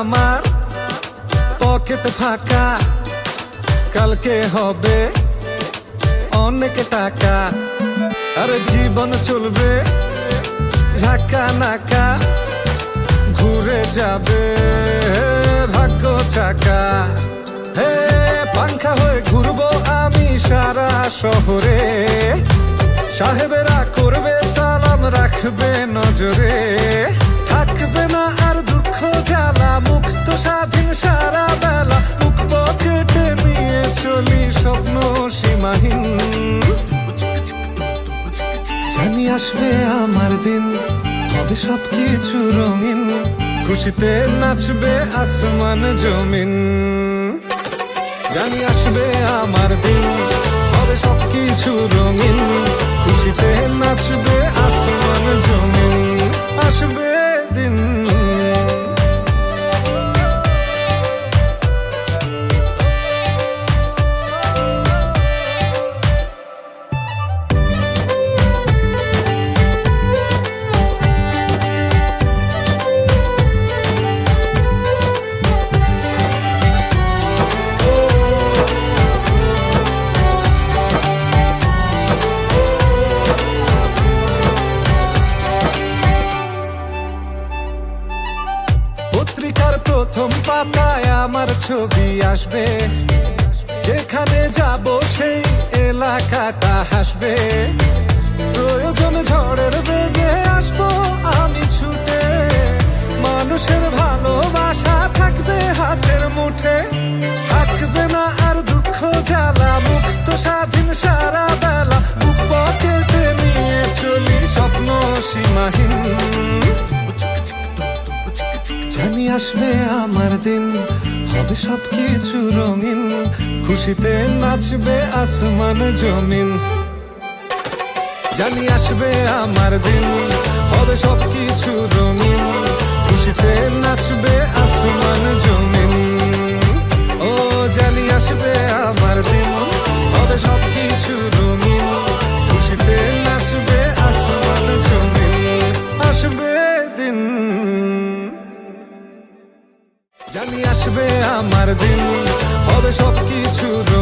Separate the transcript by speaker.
Speaker 1: আমার পকেট ফাঁকা, কালকে হবে অনেক টাকা। আরে জীবন চলবে ঝাঁকা নাকা ঘুরে যাবে ভাগ্য চাকা। হে, পাংখা হয়ে ঘুরবো আমি সারা শহরে। সাহেবেরা করবে, সালাম রাখবে নজরে। স্বাধীন সারা বেলা বুক পকেটে নিয়ে চলি স্বপ্ন সীমাহীন। জানি আসবে আমার দিন, হবে সবকিছু রঙিন। খুশিতে নাচবে আসমান জমিন। জানি আসবে আমার দিন, হবে সবকিছু রঙিন। খুশিতে নাচবে পত্রিকার প্রথম পাতায় আমার ছবি আসবে। যেখানে যাব সেই এলাকাটা হাসবে। প্রয়োজন ঝড়ের বেগে আসব আমি ছুটে। মানুষের ভালোবাসা থাকবে হাতের মুঠে। থাকবে না আর দুঃখ জ্বালা, মুক্ত স্বাধীন সারা বেলা। পকেটে নিয়ে চলি স্বপ্ন সীমাহীন। আসবে আমার দিন। হবে সবকিছু রঙিন। খুশিতে নাচবে আসমান জমিন। জানি আসবে আমার দিন। হবে সবকিছু রঙিন জানি আসবে আমার দিন। হবে সবকিছু নাচবে